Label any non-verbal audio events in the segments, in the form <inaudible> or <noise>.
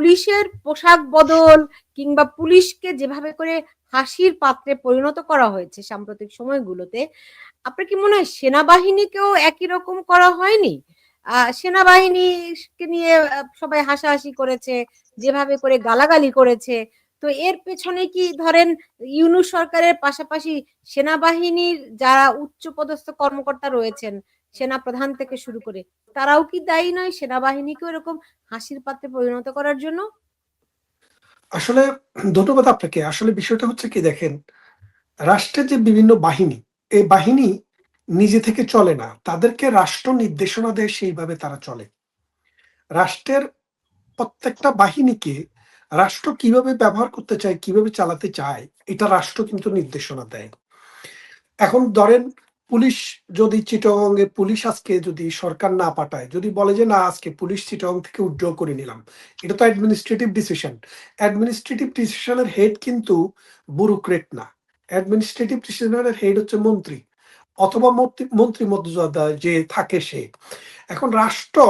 পুলিশের পোশাক বদল কিংবা পুলিশকে যেভাবে করে হাসির পাত্রে পরিণত করা হয়েছে সাম্প্রতিক সময়গুলোতে, আপনার কি মনে হয় সেনাবাহিনীকেও একই রকম করা হয়নি? সেনাবাহিনীকে নিয়ে সবাই হাসাহাসি করেছে, যেভাবে করে গালাগালি করেছে, তো এর পেছনে কি ধরেন ইউনুস সরকারের পাশাপাশি সেনাবাহিনীর যারা উচ্চ পদস্থ কর্মকর্তা রয়েছেন সেনা প্রধান থেকে শুরু করে, তারাও কি দায়ী নয়? সেনাবাহিনীকে এরকম হাসির পাত্রে পরিণত করার জন্য? আসলে ধন্যবাদ আপনাকে। আসলে বিষয়টা হচ্ছে কি দেখেন, রাষ্ট্রের যে বিভিন্ন বাহিনী, এই বাহিনী নিজে থেকে চলে না। তাদেরকে রাষ্ট্র নির্দেশনা দেয় সেইভাবে তারা চলে। রাষ্ট্রের প্রত্যেকটা বাহিনীকে রাষ্ট্র কীভাবে ব্যবহার করতে চায়, কীভাবে চালাতে চায়, এটা রাষ্ট্র কিন্তু নির্দেশনা দেয়। এখন ধরেন পুলিশ যদি চিটগঙ্গে পুলিশ আজকে যদি সরকার না পাঠায়, যদি বলে যে না, আজকে পুলিশ চিটগং থেকে উইথড্র করে নিলাম, এটা তো অ্যাডমিনিস্ট্রেটিভ ডিসিশন অ্যাডমিনিস্ট্রেটিভ ডিসিশনের হেড কিন্তু ব্যুরোক্রেট না। অ্যাডমিনিস্ট্রেটিভ ডিসিশনের হেড হচ্ছে মন্ত্রী, অথবা মন্ত্রী মন্ত্রী মর্যাদা যে থাকে সে। এখন রাষ্ট্র,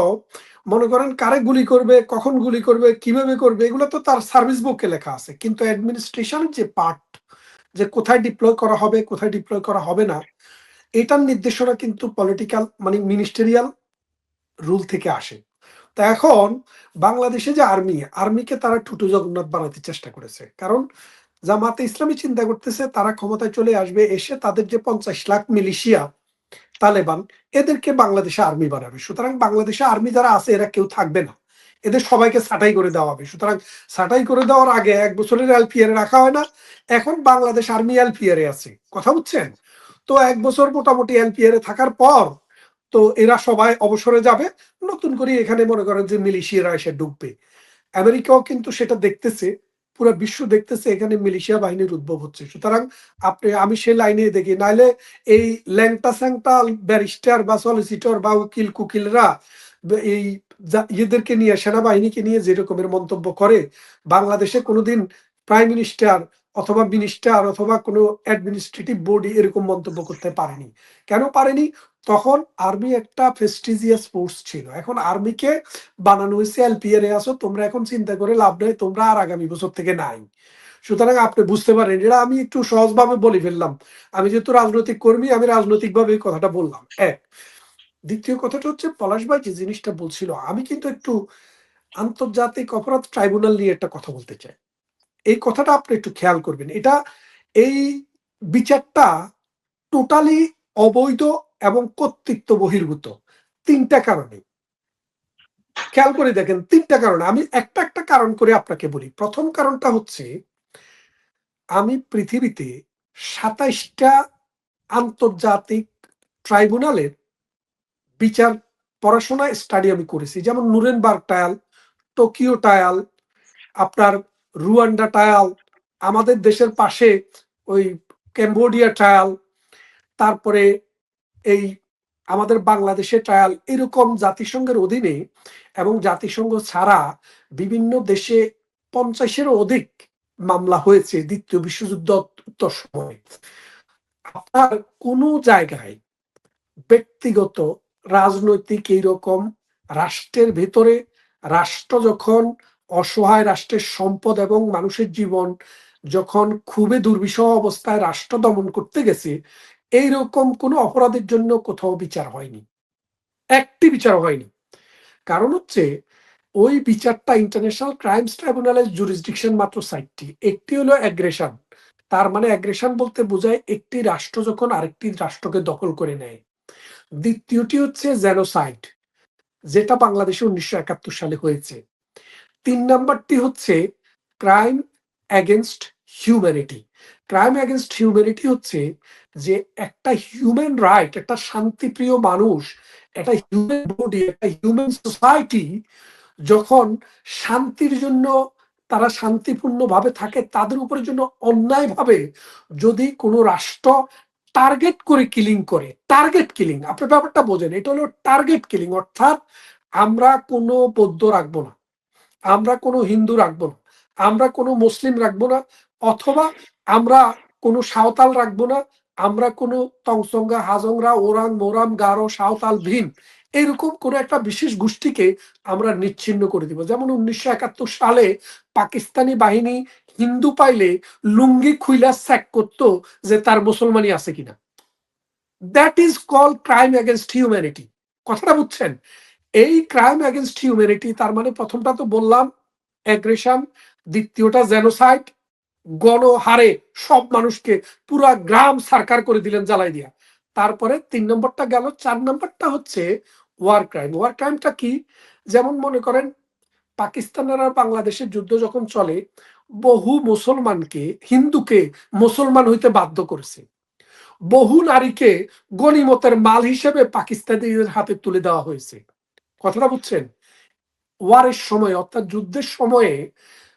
মনে করেন কারে গুলি করবে, কখন গুলি করবে, কীভাবে করবে, এগুলো তো তার সার্ভিস বুকে লেখা আছে। কিন্তু অ্যাডমিনিস্ট্রেশনের যে পার্ট যে কোথায় ডিপ্লয় করা হবে, কোথায় ডিপ্লয় করা হবে না এটার নির্দেশনা কিন্তু পলিটিক্যাল মানে মিনিস্টেরিয়াল রুল থেকে আসে। তা এখন বাংলাদেশে যে আর্মি আর্মিকে তারা টুটু জগন্নাথ বানাতে চেষ্টা করেছে। কারণ জামাতে ইসলামী চিন্তা করতেছে, তারা ক্ষমতায় চলে আসবে, এসে তাদের যে পঞ্চাশ লাখ মিলিশিয়া তালেবান, এদেরকে বাংলাদেশে আর্মি বানাবে। সুতরাং বাংলাদেশে আর্মি যারা আছে, এরা কেউ থাকবে না। এদের সবাইকে ছাঁটাই করে দেওয়া হবে। সুতরাং ছাঁটাই করে দেওয়ার আগে এক বছরের এলপিআরে রাখা হয় না। এখন বাংলাদেশ আর্মি এলপিআরে আছে। কথা বুঝছেন? তো এক বছর মোটামুটি এলপিআরে থাকার পর তো এরা সবাই অবসরে যাবে। নতুন করে এখানে মনে করেন যে মিলিশিয়ারা এসে ঢুকবে আমেরিকাও কিন্তু সেটা দেখতেছে, পুরো বিশ্ব দেখতেছে এখানে মিলিশিয়া বাহিনীর উদ্ভব হচ্ছে। সুতরাং আপনি, আমি সে লাইনে দেখি, নাইলে এই ল্যাংটা স্যাংটা, ব্যারিস্টার বা সলিসিটর বা উকিল কুকিলরা এই ইয়েদেরকে নিয়ে, সেনাবাহিনীকে নিয়ে যে রকমের মন্তব্য করে, বাংলাদেশে কোনোদিন প্রাইম মিনিস্টার অথবা মিনিস্টার অথবা কোনো অ্যাডমিনিস্ট্রেটিভ বডি এরকম মন্তব্য করতে পারেনি। কেন পারেনি? তখন আর্মি একটা ফেস্টিজিয়াস ফোর্স ছিল। এখন আর্মিকে বানানো হয়েছে এলপিআর এ আসো তোমরা এখন চিন্তা করে লাভ নেই, তোমরা আর আগামী বছর থেকে নাই। সুতরাং আপনি বুঝতে পারেন এটা আমি একটু সহজভাবে বলে ফেললাম। আমি যেহেতু রাজনৈতিক কর্মী, আমি রাজনৈতিকভাবে এই কথাটা বললাম। এক, দ্বিতীয় কথাটা হচ্ছে, পলাশ ভাই যে জিনিসটা বলছিল, আমি কিন্তু একটু আন্তর্জাতিক অপরাধ ট্রাইব্যুনাল নিয়ে একটা কথা বলতে চাই। এই কথাটা আপনি একটু খেয়াল করবেন। এটা এই বিচারটা টোটালি অবৈধ এবং কর্তৃত্ব বহির্ভূত। তিনটা কারণে। খেয়াল করে দেখেন, তিনটা কারণে। আমি একটা একটা কারণ করে আপনাকে বলি। প্রথম কারণটা হচ্ছে, আমি পৃথিবীতে সাতাইশটা আন্তর্জাতিক ট্রাইব্যুনালের বিচার পড়াশোনা স্টাডি আমি করেছি। যেমন নুরেনবার্গ টায়াল টোকিও টায়াল আপনার রুয়ান্ডা ট্রায়াল আমাদের দেশের পাশে ওই ক্যাম্বোডিয়া ট্রায়াল তারপরে এই আমাদের বাংলাদেশে ট্রায়াল এরকম জাতিসংঘের অধীনে এবং জাতিসংঘ ছাড়া বিভিন্ন দেশে পঞ্চাশের অধিক মামলা হয়েছে দ্বিতীয় বিশ্বযুদ্ধ উত্তর সময়। আপনার কোনো জায়গায় ব্যক্তিগত রাজনৈতিক এইরকম রাষ্ট্রের ভেতরে রাষ্ট্র যখন অসহায় রাষ্ট্রের সম্পদ এবং মানুষের জীবন যখন খুবই দুর্বিষহ অবস্থায় রাষ্ট্র দমন করতে গেছে, এইরকম কোনো অপরাধের জন্য কোথাও বিচার হয়নি। একটি বিচার হয়নি। কারণ হচ্ছে, ওই বিচারটা ইন্টারন্যাশনাল ক্রাইমস ট্রাইব্যুনালের জুরিসডিকশন মাত্র সাইটটি একটি হলো অ্যাগ্রেশন তার মানে অ্যাগ্রেশন বলতে বোঝায় একটি রাষ্ট্র যখন আরেকটি রাষ্ট্রকে দখল করে নেয়। দ্বিতীয়টি হচ্ছে জেনোসাইড যেটা বাংলাদেশে উনিশশো একাত্তর সালে হয়েছে। তিন নাম্বারটি হচ্ছে crime against humanity crime against humanity হচ্ছে যে একটা হিউম্যান রাইট একটা শান্তিপ্রিয় মানুষ, একটা হিউম্যান বডি একটা হিউম্যান সোসাইটি যখন শান্তির জন্য তারা শান্তিপূর্ণভাবে থাকে, তাদের উপরের জন্য অন্যায়ভাবে যদি কোনো রাষ্ট্র টার্গেট করে কিলিং করে টার্গেট কিলিং আপনার ব্যাপারটা বোঝেন, এটা হলো টার্গেট কিলিং অর্থাৎ আমরা কোনো বৌদ্ধ রাখব না। আমরা কোনো হিন্দু রাখব না, আমরা কোনো মুসলিম রাখব না, অথবা আমরা কোনো সাঁওতাল রাখব না, আমরা কোনো তংসঙ্গা হাজংরা, ওরাং, মোরাম, গারো, সাঁওতাল ভীম এরকম কোনো একটা বিশেষ গোষ্ঠীকে আমরা নিচ্ছিন্ন করে দিব। যেমন উনিশশো একাত্তর সালে পাকিস্তানি বাহিনী হিন্দু পাইলে লুঙ্গি খুইলা স্যাক করতো যে তার মুসলমানি আছে কিনা। That is call crime against humanity কথাটা বুঝছেন? এই ক্রাইম এগেনস্ট হিউম্যানিটি তার মানে প্রথমটা তো বললাম অ্যাগ্রেশন দ্বিতীয়টা জেনোসাইড গণহারে সব মানুষকে পুরা গ্রাম সারকার করে দিলেন জ্বালাই দিয়া। তারপরে তিন নম্বরটা গেল, চার নম্বরটা হচ্ছে ওয়ার ক্রাইম ওয়ার ক্রাইমটা কি? যেমন মনে করেন পাকিস্তানের আর বাংলাদেশের যুদ্ধ যখন চলে, বহু মুসলমানকে, হিন্দুকে মুসলমান হইতে বাধ্য করেছে। বহু নারীকে গনিমতের মাল হিসেবে পাকিস্তানিদের হাতে তুলে দেওয়া হয়েছে। কথাটা বুঝছেন? ওয়ারের সময়, অর্থাৎ যুদ্ধের সময়ে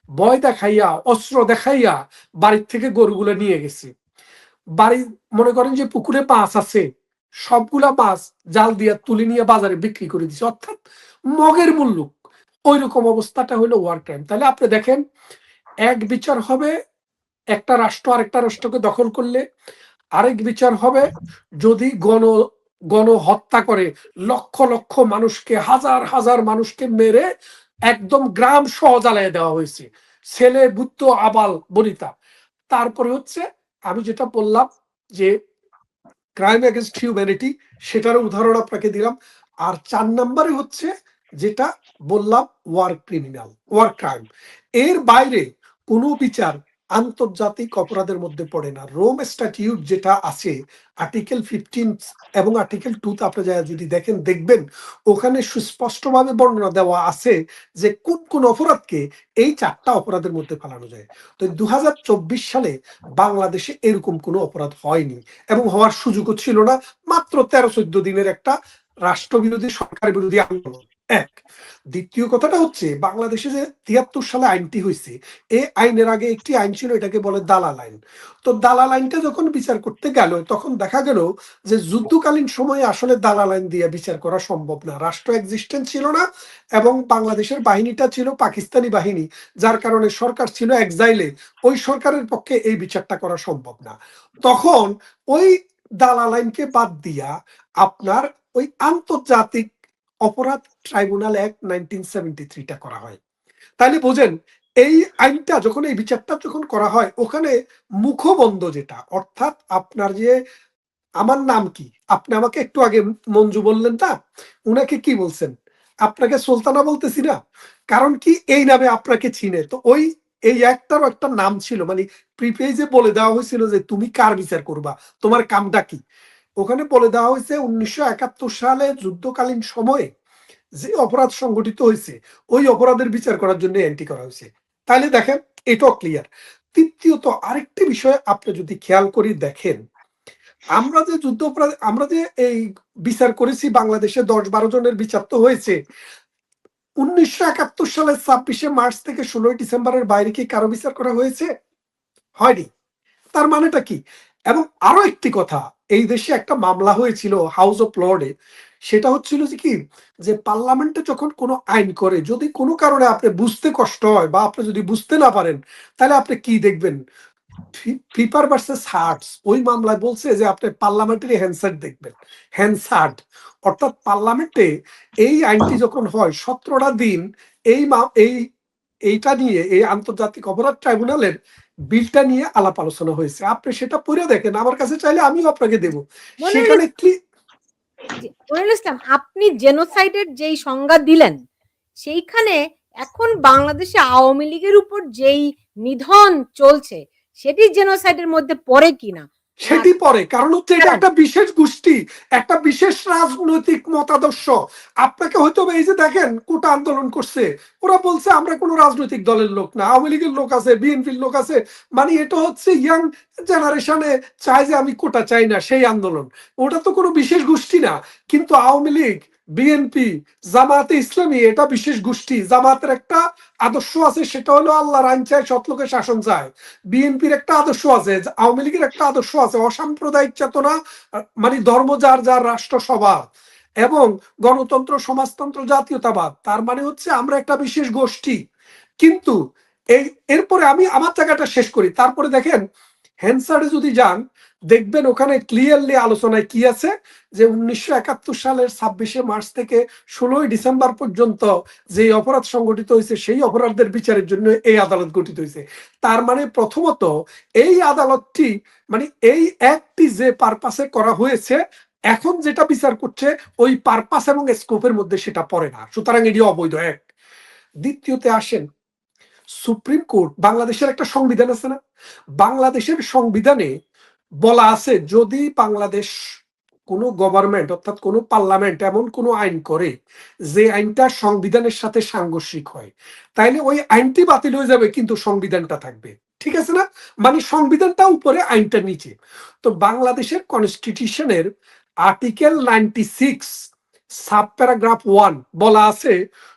ভয় দেখাইয়া, অস্ত্র দেখাইয়া বাড়ির থেকে গরুগুলো নিয়ে গেছে। বাড়ি, মনে করেন যে পুকুরে মাছ আছে, সবগুলা মাছ জাল দিয়া তুলে নিয়ে বাজারে বিক্রি করে দিছে। অর্থাৎ মগের মূল্য। ওই রকম অবস্থাটা হলো ওয়ার ক্রাইম তাহলে আপনি দেখেন, এক বিচার হবে একটা রাষ্ট্র আরেকটা রাষ্ট্রকে দখল করলে, আরেক বিচার হবে যদি গণ গণ হত্যা করে লক্ষ লক্ষ মানুষকে, হাজার হাজার মানুষকে মেরে একদম গ্রাম সহ জ্বালিয়ে দেওয়া হয়েছে। ছেলে বুদ্ধ আবাল, বনিতা। তারপরে হচ্ছে আমি যেটা বললাম যে ক্রাইম এগেনস্ট হিউম্যানিটি সেটার উদাহরণ আপনাকে দিলাম। আর চার নম্বরে হচ্ছে যেটা বললাম ওয়ার ক্রিমিনাল ওয়ার ক্রাইম এর বাইরে কোনো বিচার আন্তর্জাতিক অপরাধের মধ্যে পড়ে না। রোম স্ট্যাটিউট যেটা আছে আর্টিকেল ফিফটিন এবং আর্টিকেল টু আপনি যা- যদি দেখেন, দেখবেন ওখানে সুস্পষ্টভাবে বর্ণনা দেওয়া আছে যে কোন কোন অপরাধকে এই চারটা অপরাধের মধ্যে ফেলানো যায়। তো দু হাজার চব্বিশ সালে বাংলাদেশে এরকম কোনো অপরাধ হয়নি এবং হওয়ার সুযোগও ছিল না। মাত্র তেরো চোদ্দ দিনের একটা রাষ্ট্রবিরোধী সরকার বিরোধী আন্দোলন। এক। দ্বিতীয় কথাটা হচ্ছে, বাংলাদেশে যে তিয়াত্তর সালে আইনটি হয়েছে এই আইনের আগে একটি আইন ছিল, এটাকে বলে দালাল আইন। তো দালাল আইনটা যখন বিচার করতে গেল, তখন দেখা গেল যে যুদ্ধকালীন সময়ে আসলে দালাল আইন দিয়ে বিচার করা সম্ভব না। রাষ্ট্র এক্সিস্টেন্স ছিল না এবং বাংলাদেশের বাহিনীটা ছিল পাকিস্তানি বাহিনী, যার কারণে সরকার ছিল এক্সাইলে ওই সরকারের পক্ষে এই বিচারটা করা সম্ভব না। তখন ওই দালাল আইনকে বাদ দিয়া আপনার ওই আন্তর্জাতিক অপরাধ ট্রাইব্যুনাল অ্যাক্ট নাইনটিন সেভেন্টি থ্রিটা করা হয়। তাহলে বোঝেন, এই আইনটা যখন, এই বিচারটা যখন করা হয়, ওখানে মুখবন্ধ যেটা, অর্থাৎ আপনার যে, আমার নাম কি? আপনি আমাকে একটু আগে মঞ্জু বললেন না? উনাকে কি বলছেন? আপনাকে সুলতানা বলতেছি না? কারণ কি, এই নামে আপনাকে চিনে। তো ওই, এই একটারও একটা নাম ছিল মানে প্রিপেজে বলে দেওয়া হয়েছিল যে, তুমি কার বিচার করবা? তোমার কামটা কি? ওখানে বলে দেওয়া হয়েছে উনিশশো একাত্তর সালে যুদ্ধকালীন সময়ে যে অপরাধ সংগঠিত হয়েছে, ওই অপরাধের বিচার করার জন্য এন্ট্রি করা হয়েছে। তাহলে দেখেন, এটাও ক্লিয়ার তৃতীয়ত আরেকটি বিষয় আপনি যদি খেয়াল করি দেখেন, আমরা যে যুদ্ধ অপরাধ, আমরা যে এই বিচার করেছি, বাংলাদেশে দশ বারো জনের বিচার তো হয়েছে, উনিশশো সালের ছাব্বিশে মার্চ থেকে ষোলোই ডিসেম্বরের বাইরে কি কারও বিচার করা হয়েছে? হয়নি। তার মানেটা কি? এবং আরও একটি কথা এই দেশে একটা মামলা হয়েছিল হাউস অফ লর্ডে সেটা হচ্ছিল যে কি? যে পার্লামেন্টে যখন কোনো আইন করে, যদি কোনো কারণে আপনি বুঝতে কষ্ট হয় বা আপনি যদি বুঝতে না পারেন, তাহলে আপনি কি দেখবেন? ফিপার ভার্সেস হার্টস ওই মামলায় বলছে যে আপনি পার্লামেন্টারি হ্যান্সার্ট দেখবেন। হ্যান্সার্ট অর্থাৎ পার্লামেন্টে এই আইনটি যখন হয়, সতেরোটা দিন এই এই, এইটা নিয়ে, এই আন্তর্জাতিক অপরাধ ট্রাইব্যুনালের বিলটা নিয়ে আলাপ আলোচনা হয়েছে। আপনি সেটা পড়ে দেখেন। আমার কাছে চাইলে আমিও আপনাকে দেব। সেখানে মনিরুল ইসলাম আপনি জেনোসাইডের যেই সংজ্ঞা দিলেন সেইখানে এখন বাংলাদেশে আওয়ামী লীগের উপর যেই নিধন চলছে সেটি জেনোসাইডের মধ্যে পড়ে কিনা? সেটি পরে। কারণ হচ্ছে এটা একটা বিশেষ গোষ্ঠী একটা বিশেষ রাজনৈতিক মতাদর্শ। আপনাকে হয়তো এই যে দেখেন কোটা আন্দোলন করছে ওরা বলছে আমরা কোনো রাজনৈতিক দলের লোক না আওয়ামী লীগের লোক আছে বিএনপির লোক আছে। মানে এটা হচ্ছে ইয়াং জেনারেশনে চায় যে আমি কোটা চাই না সেই আন্দোলন। ওটা তো কোনো বিশেষ গোষ্ঠী না। কিন্তু আওয়ামী লীগ বিএনপি জামাতে ইসলামী, এটা বিশেষ গোষ্ঠী। জামাতের একটা আদর্শ আছে, সেটা হলো আল্লাহর আইন চায় সৎলোকের শাসন চায়। বিএনপির একটা আদর্শ আছে, আওয়ামী লীগের একটা আদর্শ আছে, অসাম্প্রদায়িক চেতনা মানে ধর্ম যার যার রাষ্ট্র সবার, এবং গণতন্ত্র, সমাজতন্ত্র, জাতীয়তাবাদ। তার মানে হচ্ছে আমরা একটা বিশেষ গোষ্ঠী। কিন্তু এই, এরপরে আমি, আমার জায়গাটা শেষ করি। তারপরে দেখেন, হ্যান্সারে যদি যান দেখবেন ওখানে ক্লিয়ারলি আলোচনায় কি আছে? যে উনিশশো একাত্তর সালের ছাব্বিশে মার্চ থেকে ষোলোই ডিসেম্বর পর্যন্ত যে অপরাধ সংগঠিত হয়েছে, সেই অপরাধের বিচারের জন্য এই আদালত গঠিত হয়েছে। তার মানে প্রথমত এই আদালতটি মানে এই একটি যে পারপাসে করা হয়েছে, এখন যেটা বিচার করছে, ওই পারপাস এবং স্কোপের মধ্যে সেটা পড়ে না। সুতরাং এটি অবৈধ এক। দ্বিতীয়তে আসেন, সুপ্রিম কোর্ট, বাংলাদেশের একটা সংবিধান আছে না? বাংলাদেশের সংবিধানে বলা আছে, যদি বাংলাদেশ কোনো গভর্নমেন্ট অর্থাৎ কোনো পার্লামেন্ট এমন কোনো আইন করে যে আইনটা সংবিধানের সাথে সাংঘর্ষিক হয়, তাইলে ওই আইনটি বাতিল হয়ে যাবে, কিন্তু সংবিধানটা থাকবে। ঠিক আছে না? মানে সংবিধানটা উপরে, আইনটা নিচে। তো বাংলাদেশের কনস্টিটিউশনের article ninety six sub paragraph one বলা আছে,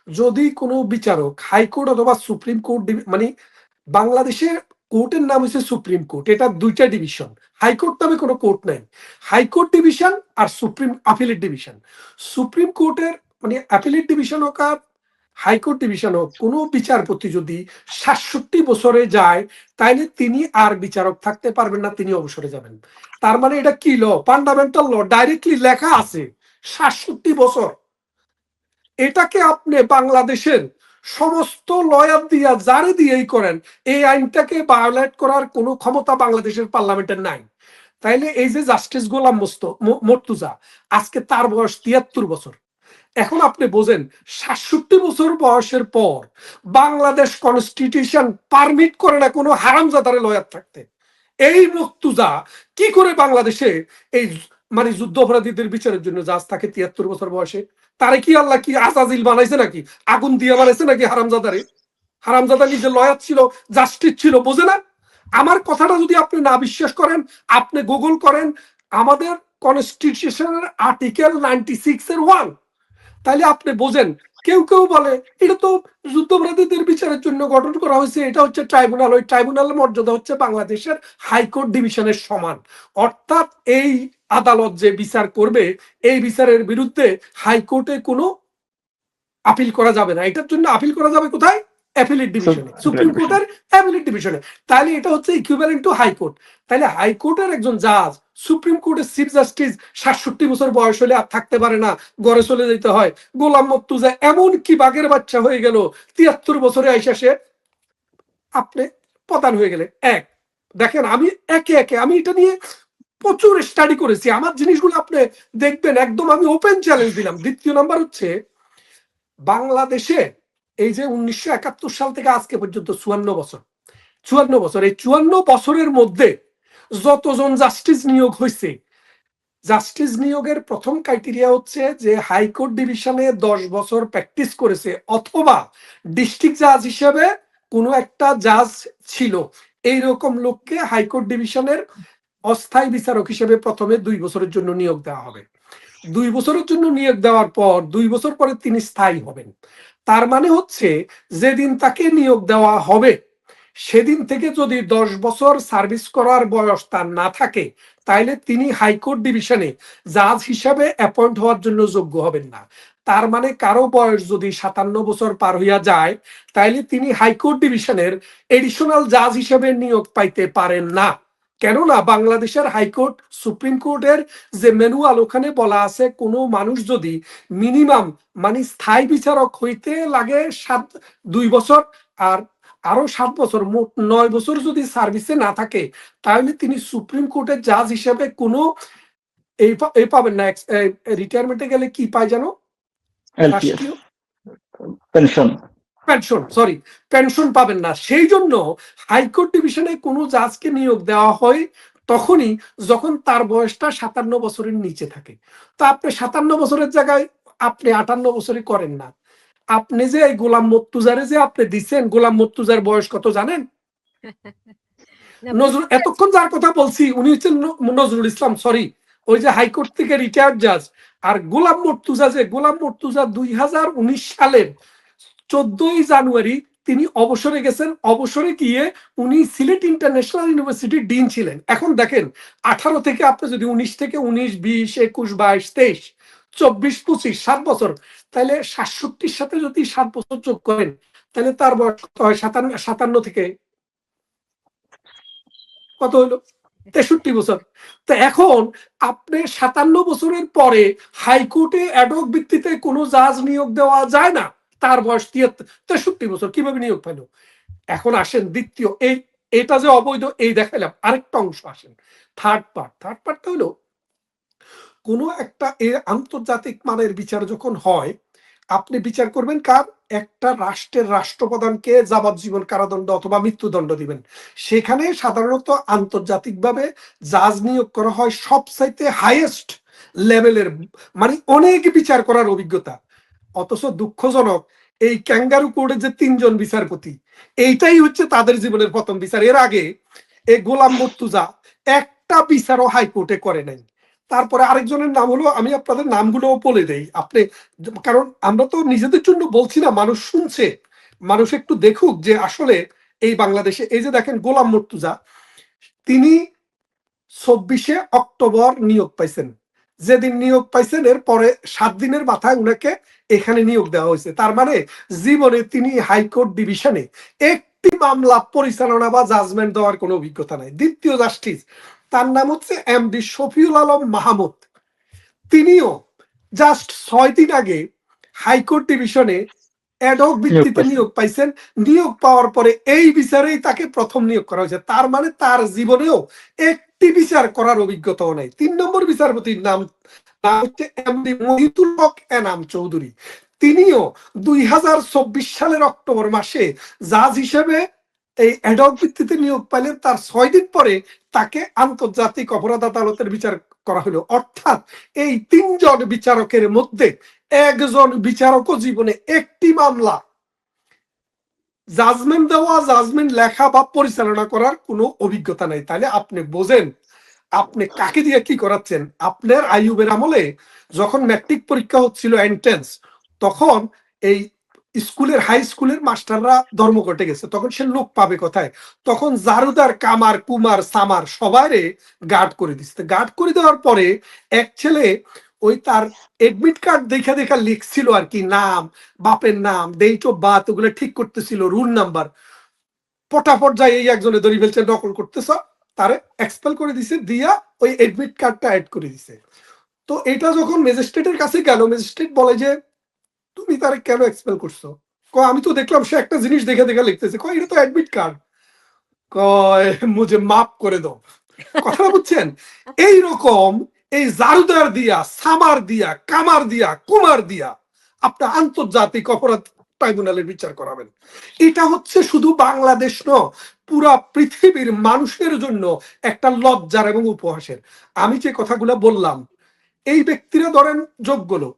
যদি কোনো বিচারক হাইকোর্ট অথবা সুপ্রিম কোর্ট মানে বাংলাদেশের কোর্টের নাম হচ্ছে সুপ্রিম কোর্ট। এটা দুইটা ডিভিশন হাইকোর্ট নামে কোনো কোর্ট নাই। হাইকোর্ট ডিভিশন আর সুপ্রিম আপিলেট ডিভিশন সুপ্রিম কোর্টের মানে অ্যাপিলেট ডিভিশন হোক আর হাইকোর্ট ডিভিশন হোক, কোনো বিচারপতি যদি সাতষট্টি বছরে যায়, তাইলে তিনি আর বিচারক থাকতে পারবেন না, তিনি অবসরে যাবেন। তার মানে এটা কি ল ফান্ডামেন্টাল ল ডাইরেক্টলি লেখা আছে, সাতষট্টি বছর। এটাকে আপনি বাংলাদেশের সমস্ত লয়ার দিয়া, যারে দিয়েই করেন, এই আইনটাকে ভায়োলেট করার কোনো ক্ষমতা বাংলাদেশের পার্লামেন্টের নাই। তাইলে এই যে জাস্টিস গোলাম মোস্ত মর্তুজা, আজকে তার বয়স তিয়াত্তর বছর। এখন আপনি বোঝেন, সাতষট্টি বছর বয়সের পর বাংলাদেশ কনস্টিটিউশন পারমিট করে না কোনো হারামজাদারে লয়ার থাকতে। এই মর্তুজা কি করে বাংলাদেশে এই মানে যুদ্ধ অপরাধীদের বিচারের জন্য জাজ থাকে তিয়াত্তর বছর বয়সে তারে কি আল্লাহ কি আজাজিল বানাইছে নাকি? আগুন দিয়ে বানাইছে নাকি হারামজাদারে? হারামজাদা নিজে লয়ার ছিল, জাস্টিস ছিল, বোঝে না? আমার কথাটা যদি আপনি না বিশ্বাস করেন, আপনি গুগল করেন, আমাদের কনস্টিটিউশনের আর্টিকেল নাইনটি সিক্স এর ওয়ান তাহলে আপনি বোঝেন কেউ কেউ বলে, এটা তো যুদ্ধপরাধীদের বিচারের জন্য গঠন করা হয়েছে, এটা হচ্ছে ট্রাইব্যুনাল, ওই ট্রাইব্যুনালের মর্যাদা হচ্ছে বাংলাদেশের হাইকোর্ট ডিভিশনের সমান। অর্থাৎ এই আদালত যে বিচার করবে, এই বিচারের বিরুদ্ধে হাইকোর্টে কোনো আপিল করা যাবে না। এটার জন্য আপিল করা যাবে কোথায়? অ্যাপিলেট ডিভিশনে সুপ্রিম কোর্টের অ্যাপিলেট ডিভিশনে তাহলে এটা হচ্ছে ইকুইভ্যালেন্ট টু হাইকোর্ট তাহলে হাইকোর্টের একজন জাজ সুপ্রিম কোর্টের চিফ জাস্টিস সাতষট্টি বছর বয়স হলে আর থাকতে পারে না গড়ে চলে যেতে হয়। গোলাম মর্তুজা এমন কি বাঘের বাচ্চা হয়ে গেল তিয়াত্তর বছরে আইসা সে আপনি প্রধান হয়ে গেলে এক দেখেন আমি একে একে আমি এটা নিয়ে প্রচুর স্টাডি করেছি। আমার জিনিসগুলো আপনি দেখবেন একদম আমি ওপেন চ্যালেঞ্জ দিলাম। দ্বিতীয় নাম্বার হচ্ছে বাংলাদেশে এই যে উনিশশো একাত্তর সাল থেকে আজকে পর্যন্ত চুয়ান্ন বছর চুয়ান্ন বছর, এই চুয়ান্ন বছরের মধ্যে যতজন জাস্টিস নিয়োগ হয়েছে জাস্টিস নিয়োগের প্রথম ক্রাইটেরিয়া হচ্ছে যে হাইকোর্ট ডিভিশনে দশ বছর প্র্যাকটিস করেছে, অথবা ডিস্ট্রিক্ট জাজ হিসেবে কোনো একটা জাজ ছিল। এই রকম লোককে হাইকোর্ট ডিভিশনের অস্থায়ী বিচারক হিসেবে প্রথমে দুই বছরের জন্য নিয়োগ দেওয়া হবে। দুই বছরের জন্য নিয়োগ দেওয়ার পর, দুই বছর পরে তিনি স্থায়ী হবেন। তার মানে হচ্ছে, যেদিন তাকে নিয়োগ দেওয়া হবে, সেদিন থেকে যদি দশ বছর সার্ভিস করার বয়স তার না থাকে, তাইলে তিনি হাইকোর্ট ডিভিশনে জাজ হিসাবে অ্যাপয়েন্ট হওয়ার জন্য যোগ্য হবেন না। তার মানে কারও বয়স যদি সাতান্ন বছর পার হইয়া যায়, তাইলে তিনি হাইকোর্ট ডিভিশনের এডিশনাল জাজ হিসেবে নিয়োগ পাইতে পারেন না। কেননা বাংলাদেশের হাইকোর্ট সুপ্রিম কোর্টের যে ম্যানুয়াল ওখানে বলা আছে কোনো মানুষ যদি মিনিমাম মানে স্থায়ী বিচারক হইতে লাগে সাত দুই বছর আর আরও সাত বছর মোট নয় বছর যদি সার্ভিসে না থাকে তাহলে তিনি সুপ্রিম কোর্টের জাজ হিসেবে কোনো এই পাবেন না। রিটায়ারমেন্টে গেলে কি পায় জানো? পেনশন পেনশন সরি পেনশন পাবেন না। সেই জন্য হাইকোর্ট ডিভিশনে কোনো জাজকে নিয়োগ দেওয়া হয় তখনই যখন তার বয়সটা সাতান্ন বছরের নিচে থাকে। তো আপনি সাতান্ন বছরের জায়গায় আপনি আটান্ন বছরই করেন না। আপনি যে এই গোলাম মর্তুজারে যে আপনি দিচ্ছেন গোলাম মর্তুজার বয়স কত জানেন? <laughs> নজরুল এতক্ষণ যার কথা বলছি উনি হচ্ছেন নজরুল ইসলাম সরি ওই যে হাইকোর্ট থেকে রিটায়ার্ড জাজ আর গোলাম মর্তুজা যে গোলাম মর্তুজা দুই হাজার উনিশ সালের চোদ্দই জানুয়ারি তিনি অবসরে গেছেন। অবসরে গিয়ে উনি সিলেট ইন্টারন্যাশনাল ইউনিভার্সিটির ডিন ছিলেন। এখন দেখেন, আঠারো থেকে আপনি যদি উনিশ থেকে উনিশ, বিশ, একুশ, বাইশ, তেইশ, চব্বিশ, পঁচিশ, সাত বছর তাহলে সাতষট্টির সাথে যদি সাত বছর যোগ করেন তাহলে তার বয়স কত হয়? সাতান্ন সাতান্ন থেকে কত হলো তেষট্টি বছর। তো এখন আপনি সাতান্ন বছরের পরে হাইকোর্টে অ্যাডক ভিত্তিতে কোনো জাজ নিয়োগ দেওয়া যায় না। তার বয়স তিয়াত্তর, তেষট্টি বছর, কীভাবে নিয়োগ পেল এখন আসেন দ্বিতীয়, এই, এটা যে অবৈধ, এই দেখাইলাম, আরেকটা অংশ আসেন। থার্ড পার্ট থার্ড পার্টটা হলো কোনো একটা এ আন্তর্জাতিক মানের বিচার যখন হয়, আপনি বিচার করবেন কার? একটা রাষ্ট্রের রাষ্ট্রপ্রধানকে যাবজ্জীবন কারাদণ্ড অথবা মৃত্যুদণ্ড দিবেন। সেখানে সাধারণত আন্তর্জাতিকভাবে জাজ নিয়োগ করা হয় সবচাইতে হাইয়েস্ট লেভেলের মানে অনেক বিচার করার অভিজ্ঞতা। অথচ দুঃখজনক, এই ক্যাঙ্গারু কোর্টের যে তিনজন বিচারপতি, এইটাই হচ্ছে তাদের জীবনের প্রথম বিচার। এর আগে এই গোলাম মর্তুজা একটা বিচারও হাইকোর্টে করে নাই। তারপরে আরেকজনের নাম হলো, আমি আপনাদের নামগুলো বলে দেই। আপনি, কারণ আমরা তো নিজেদের জন্য বলছি না, মানুষ শুনছে। মানুষ একটু দেখুক যে আসলে এই বাংলাদেশে, এই যে দেখেন গোলাম মর্তুজা, তিনি চব্বিশে অক্টোবর নিয়োগ পাইছেন। যেদিন নিয়োগ পাইছেন এর পরে সাত দিনের মাথায় উনাকে এখানে নিয়োগ দেওয়া হয়েছে। তার মানে জীবনে তিনি হাইকোর্ট ডিভিশনে একটি মামলা পরিচালনা বা জাজমেন্ট দেওয়ার কোনো অভিজ্ঞতা নাই। দ্বিতীয় জাস্টিস, তার নাম হচ্ছে এম ডি শফিউল আলম মাহমুদ। তিনিও জাস্ট ছয় দিন আগে হাইকোর্ট ডিভিশনে অ্যাডক ভিত্তিতে নিয়োগ পাইছেন। নিয়োগ পাওয়ার পরে এই বিচারেই তাকে প্রথম নিয়োগ করা হয়েছে। তার মানে তার জীবনেও একটি বিচার করার অভিজ্ঞতাও নাই। তিন নম্বর বিচারপতির নাম নাম হচ্ছে এমডি মহিতুল হক এনাম চৌধুরী। তিনিও দুই হাজার চব্বিশ সালের অক্টোবর মাসে জাজ হিসেবে এই অ্যাডক ভিত্তিতে নিয়োগ পাইলেন। তার ছয় দিন পরে তাকে আন্তর্জাতিক অপরাধ আদালতের বিচার করা হলো। অর্থাৎ এই তিনজন বিচারকের মধ্যে একজন বিচারকও জীবনে একটি মামলা, জাজমেন্ট দেওয়া, জাজমেন্ট লেখা বা পরিচালনা করার কোনো অভিজ্ঞতা নাই। তাহলে আপনি বোঝেন, আপনি কাকে দিয়ে কি করাচ্ছেন? আপনার আইয়ুবের আমলে যখন ম্যাট্রিক পরীক্ষা হচ্ছিল এন্ট্রেন্স তখন এই স্কুলের হাই স্কুলের মাস্টাররা ধর্মঘটে গেছে। তখন সে লোক পাবে কোথায়? তখন জারুদার, কামার, কুমার, সামার সবাইরে গার্ড করে দিচ্ছে গার্ড করে দেওয়ার পরে এক ছেলে ওই তার এডমিট কার্ড দেখা দেখা লিখছিল আর কি নাম বাপের নাম ডেট অফ বার্থ ওগুলো ঠিক করতেছিল রুল নাম্বার পটাপট যাই এই একজনে ধরে ফেলছে নকল করতেছ তারে এক্সপেল করে দিছে দিয়া ওই এডমিট কার্ডটা অ্যাড করে দিছে। তো এটা যখন ম্যাজিস্ট্রেটের কাছে গেল ম্যাজিস্ট্রেট বলে যে তুমি তারে কেন এক্সপেল করছ? কয় আমি তো দেখলাম সে একটা জিনিস দেখে দেখে লিখতেছে। কয় এটা তো অ্যাডমিট কার্ড কয় মুঝে মাফ করে দাও। কথা বুঝছেন? <laughs> এইরকম এই জারুদার দিয়া, সামার দিয়া, কামার দিয়া, কুমার দিয়া আপনার আন্তর্জাতিক অপরাধ ট্রাইব্যুনালের বিচার করাবেন। এটা হচ্ছে শুধু বাংলাদেশ ন পুরা পৃথিবীর মানুষের জন্য একটা লজ্জার এবং উপহাসের। আমি যে কথাগুলো বললাম, এই ব্যক্তিরা ধরেন যোগ্য লোক,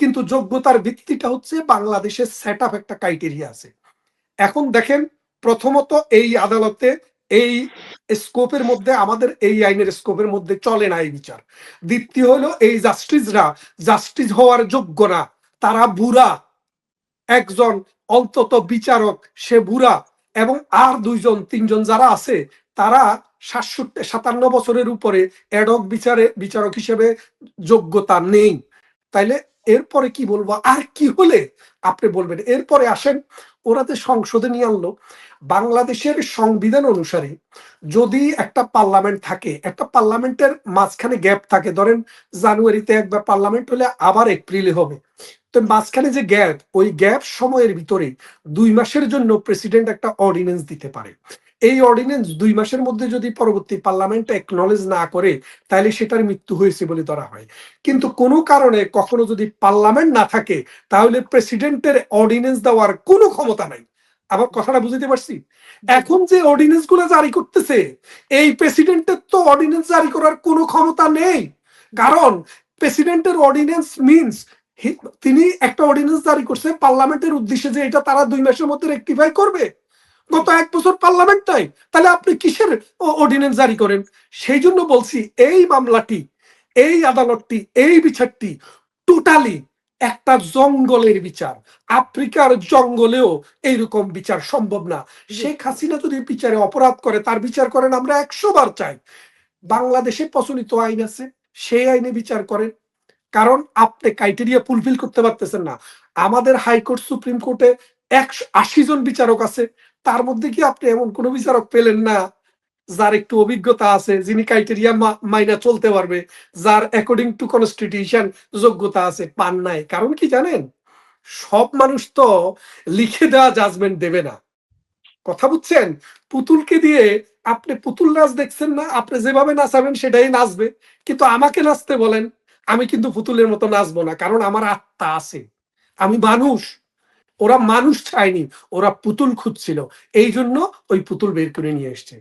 কিন্তু যোগ্যতার ভিত্তিটা হচ্ছে বাংলাদেশের সেট একটা ক্রাইটেরিয়া আছে। এখন দেখেন, প্রথমত এই আদালতে এই স্কোপের মধ্যে, আমাদের এই আইনের স্কোপের মধ্যে চলে না এই বিচার। দ্বিতীয় হলো, এই জাস্টিসরা জাস্টিস হওয়ার যোগ্য না তারা বুড়া। একজন অন্তত বিচারক, সে বুড়া। এবং আর দুইজন, তিনজন যারা আছে, তারা সাতষট্টি, সাতান্ন বছরের উপরে এডক বিচারে, বিচারক হিসেবে যোগ্যতা নেই। তাইলে এরপরে কি বলব? আর কি হলে? আপনি বলবেন। এরপরে আসেন, ওরা যে সংসদে নিয়ে আনলো বাংলাদেশের সংবিধান অনুসারে যদি একটা পার্লামেন্ট থাকে, একটা পার্লামেন্টের মাঝখানে গ্যাপ থাকে, ধরেন জানুয়ারিতে একবার পার্লামেন্ট হলে আবার এপ্রিলে হবে। তো মাঝখানে যে গ্যাপ, ওই গ্যাপ সময়ের ভিতরে দুই মাসের জন্য প্রেসিডেন্ট একটা অর্ডিনেন্স দিতে পারে। এই অর্ডিনেন্স দুই মাসের মধ্যে যদি পরবর্তী পার্লামেন্ট একনলেজ না করে, তাহলে সেটার মৃত্যু হয়েছে বলে ধরা হয়। কিন্তু কোনো কারণে কখনো যদি পার্লামেন্ট না থাকে, তাহলে প্রেসিডেন্টের অর্ডিনেন্স দেওয়ার কোনো ক্ষমতা নাই। আমার কথাটা বুঝতে পারছি? এখন যে অর্ডিনেন্সগুলো জারি করতেছে এই প্রেসিডেন্টের তো অর্ডিনেন্স জারি করার কোনো ক্ষমতা নেই। কারণ প্রেসিডেন্টের অর্ডিনেন্স মিনস তিনি একটা অর্ডিনেন্স জারি করছে পার্লামেন্টের উদ্দেশ্যে যে এটা তারা দুই মাসের মধ্যে রেক্টিফাই করবে। গত এক বছর পার্লামেন্ট নাই তাহলে আপনি কিসের অর্ডিনেন্স জারি করেন? সেই জন্য বলছি এই মামলাটি এই আদালতটি এই বিচারটি টোটালি একটা জঙ্গলের বিচার। আফ্রিকার জঙ্গলেও এইরকম বিচার সম্ভব না। শেখ হাসিনা যদি বিচারে অপরাধ করে তার বিচার করেন আমরা একশো বার চাই। বাংলাদেশে প্রচলিত আইন আছে সেই আইনে বিচার করেন। কারণ আপনি ক্রাইটেরিয়া ফুলফিল করতে পারতেছেন না। আমাদের হাইকোর্ট সুপ্রিম কোর্টে একশো আশি জন বিচারক আছে। তার মধ্যে কি আপনি এমন কোন বিচারক পেলেন না? যার একটু অভিজ্ঞতা আছে, যিনি ক্রাইটেরিয়া মাইনা চলতে পারবে, যার অ্যাকর্ডিং টু কনস্টিটিউশন যোগ্যতা আছে, পান নাই। কারণ কি জানেন? সব মানুষ তো লিখে দেওয়া জাজমেন্ট দেবে না। কথা বুঝছেন? পুতুলকে দিয়ে আপনি পুতুল নাচ দেখছেন না, আপনি যেভাবে নাচাবেন সেটাই নাচবে। কিন্তু আমাকে নাচতে বলেন, আমি কিন্তু পুতুলের মতো নাচবো না, কারণ আমার আত্মা আছে। আমি মানুষ। ওরা মানুষ চায়নি, ওরা পুতুল খুঁজছিল। এই জন্য ওই পুতুল বের করে নিয়ে এসছে।